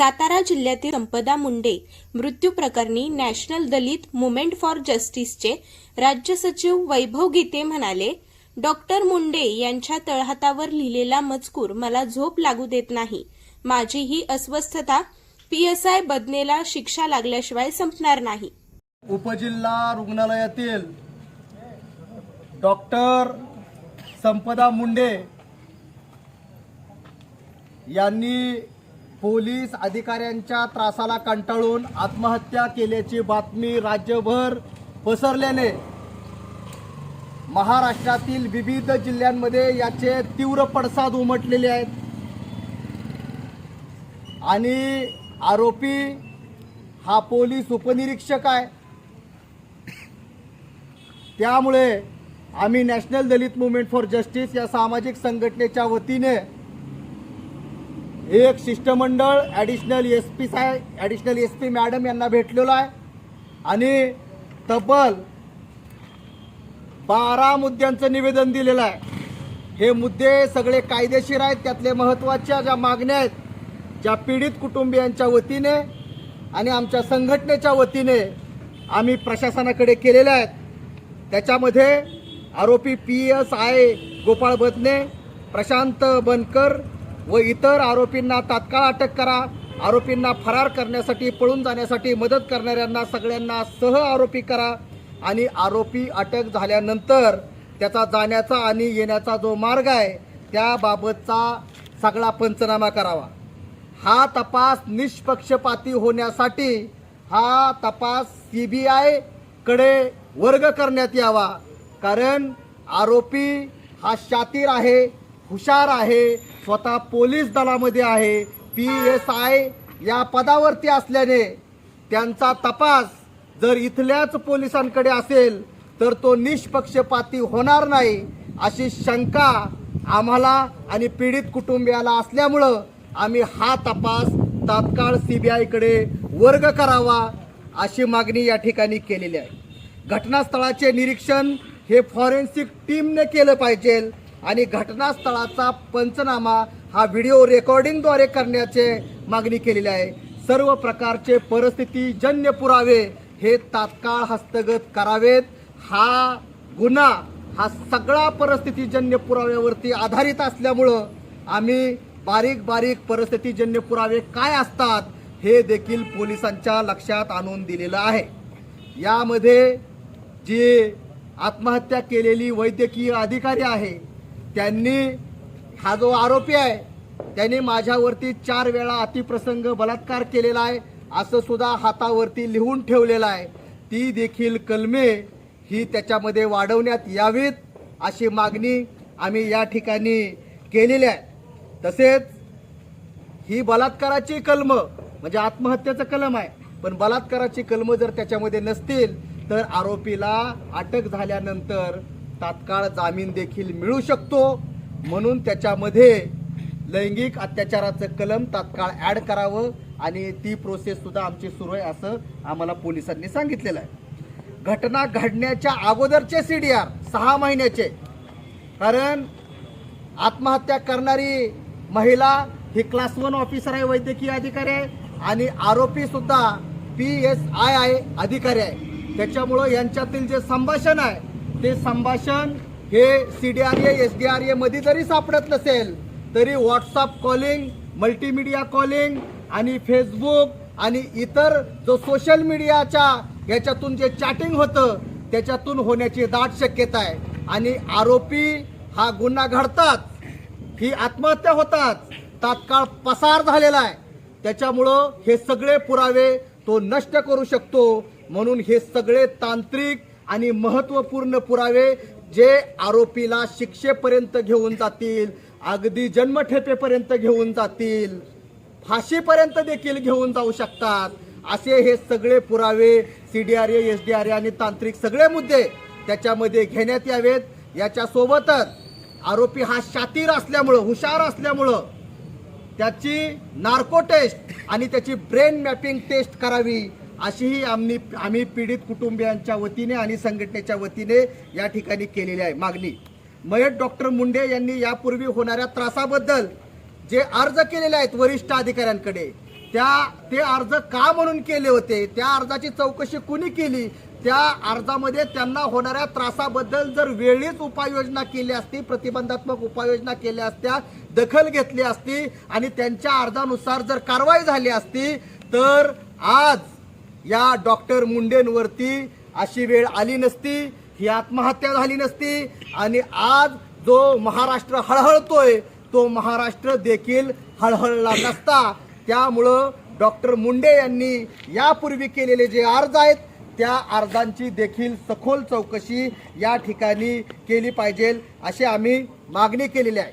सातारा जिल्ह्यातील संपदा मुंडे मृत्यू प्रकरणी नॅशनल दलित मुवमेंट फॉर जस्टिसचे राज्य सचिव वैभव गीते म्हणाले डॉक्टर मुंडे यांच्या तळहातावर लिहिलेला मजकूर मला झोप लागू देत नाही. माझी ही अस्वस्थता पीएसआय बदनेला शिक्षा लागल्याशिवाय संपणार नाही. उपजिल्हा रुग्णालयातील डॉक्टर संपदा मुंडे यांनी पोलीस अधिकाऱ्यांच्या त्रासाला कंटाळून आत्महत्या केल्याची बातमी राज्यभर पसरल्याने महाराष्ट्रातील विविध जिल्ह्यांमध्ये याचे तीव्र पडसाद उमटलेले आहेत. आणि आरोपी हा पोलीस उपनिरीक्षक आहे. त्यामुळे आम्ही national Dalit movement for justice या सामाजिक संघटनेच्या वतीने एक शिष्टमंडळ ॲडिशनल एस पी साहेब ॲडिशनल एस पी मॅडम यांना भेटलेलो आहे. आणि तब्बल बारा मुद्द्यांचं निवेदन दिलेलं आहे. हे मुद्दे सगळे कायदेशीर आहेत त्यातले महत्त्वाच्या ज्या मागण्या आहेत ज्या पीडित कुटुंबियांच्या वतीने आणि आमच्या संघटनेच्या वतीने आम्ही प्रशासनाकडे केलेल्या आहेत. त्याच्यामध्ये आरोपी P S I Gopal Badne Prashant Bankar व इतर आरोपींना तात्काळ अटक करा. आरोपींना फरार करण्यासाठी पळून जाण्यासाठी मदत करणाऱ्यांना सगळ्यांना सह आरोपी करा. आणि आरोपी अटक झाल्यानंतर त्याचा जाण्याचा आणि येण्याचा जो मार्ग आहे त्याबाबतचा सगळा पंचनामा करावा. हा तपास निष्पक्षपाती होण्यासाठी हा तपास सी बी आयकडे वर्ग करण्यात यावा. कारण आरोपी हा शातीर आहे. हुशार आहे स्वतः पोलीस दलामध्ये आहे पी एस आय या पदावरती असल्याने त्यांचा तपास जर इथल्याच पोलिसांकडे असेल तर तो निष्पक्षपाती होणार नाही अशी शंका आम्हाला आणि पीडित कुटुंबियाला असल्यामुळं आम्ही हा तपास तात्काळ सी बी आयकडे वर्ग करावा अशी मागणी या ठिकाणी केलेली आहे. घटनास्थळाचे निरीक्षण हे फॉरेन्सिक टीमने केलं पाहिजे आणि घटनास्थळाचा पंचनामा हा व्हिडिओ रेकॉर्डिंगद्वारे करण्याचे मागणी केलेली आहे. सर्व प्रकारचे परिस्थितीजन्य पुरावे हे तात्काळ हस्तगत करावेत. हा गुन्हा हा सगळा परिस्थितीजन्य पुराव्यावरती आधारित असल्यामुळं आम्ही बारीक बारीक परिस्थितीजन्य पुरावे काय असतात हे देखील पोलिसांच्या लक्षात आणून दिलेलं आहे. यामध्ये जी आत्महत्या केलेली वैद्यकीय अधिकारी आहे त्यांनी हा जो आरोपी आहे त्यांनी माझ्यावरती चार वेळा अतिप्रसंग बलात्कार केलेला आहे असं सुद्धा हातावरती लिहून ठेवलेलं आहे. ती देखील कलमे ही त्याच्यामध्ये वाढवण्यात यावीत अशी मागणी आम्ही या ठिकाणी केलेली आहे. तसेच ही बलात्काराची कलम म्हणजे आत्महत्येचं कलम आहे पण बलात्काराची कलम जर त्याच्यामध्ये नसतील तर आरोपीला अटक झाल्यानंतर तात्काळ जामीन देखील मिळू शकतो. म्हणून त्याच्यामध्ये लैंगिक अत्याचाराचं कलम तात्काळ ॲड करावं आणि ती प्रोसेस सुद्धा आमची सुरू आहे असं आम्हाला पोलिसांनी सांगितलेलं आहे. घटना घडण्याच्या अगोदरचे सी डी आर सहा महिन्याचे. कारण आत्महत्या करणारी महिला ही क्लास वन ऑफिसर आहे वैद्यकीय अधिकारी आहे आणि आरोपी सुद्धा पी एस आय आहे अधिकारी आहे. त्याच्यामुळं यांच्यातील जे संभाषण आहे ते संभाषण हे C D R A S D आरमध्ये जरी सापडत नसेल तरी व्हॉट्सअप कॉलिंग मल्टीमीडिया कॉलिंग आणि फेसबुक आणि इतर जो सोशल मीडियाच्या याच्यातून जे चॅटिंग होतं त्याच्यातून होण्याची दाट शक्यता आहे. आणि आरोपी हा गुन्हा घडतात ही आत्महत्या होतात तात्काळ पसार झालेला आहे. त्याच्यामुळं हे सगळे पुरावे तो नष्ट करू शकतो म्हणून हे सगळे तांत्रिक आणि महत्त्वपूर्ण पुरावे जे आरोपीला शिक्षेपर्यंत घेऊन जातील अगदी जन्मठेपेपर्यंत घेऊन जातील फाशीपर्यंत देखील घेऊन जाऊ शकतात. असे हे सगळे पुरावे C D R S D R A आणि तांत्रिक सगळे मुद्दे त्याच्यामध्ये घेण्यात यावेत. याच्यासोबतच आरोपी हा शातीर असल्यामुळं हुशार असल्यामुळं त्याची नार्को टेस्ट आणि त्याची ब्रेन मॅपिंग टेस्ट करावी. अशीही आम्ही आम्ही पीडित कुटुंबियांच्या वतीने आणि संघटनेच्या वतीने या ठिकाणी केलेली आहे मागणी. मयत डॉक्टर मुंडे यांनी यापूर्वी होणाऱ्या त्रासाबद्दल जे अर्ज केलेले आहेत वरिष्ठ अधिकाऱ्यांकडे त्या ते अर्ज का म्हणून केले होते त्या अर्जाची चौकशी कुणी केली त्या अर्जामध्ये त्यांना होणाऱ्या त्रासाबद्दल जर वेळीच उपाययोजना केली असती प्रतिबंधात्मक उपाययोजना केल्या असत्या दखल घेतली असती आणि त्यांच्या अर्जानुसार जर कारवाई झाली असती तर आज या डॉक्टर मुंडेंवरती अशी वेळ आली नसती ही आत्महत्या झाली नसती आणि आज जो महाराष्ट्र हळहळतोय तो महाराष्ट्र देखील हळहळला नसता. त्यामुळं डॉक्टर मुंडे यांनी यापूर्वी केलेले जे अर्ज आहेत त्या अर्जांची देखील सखोल चौकशी या ठिकाणी केली पाहिजे अशी आम्ही मागणी केलेली आहे.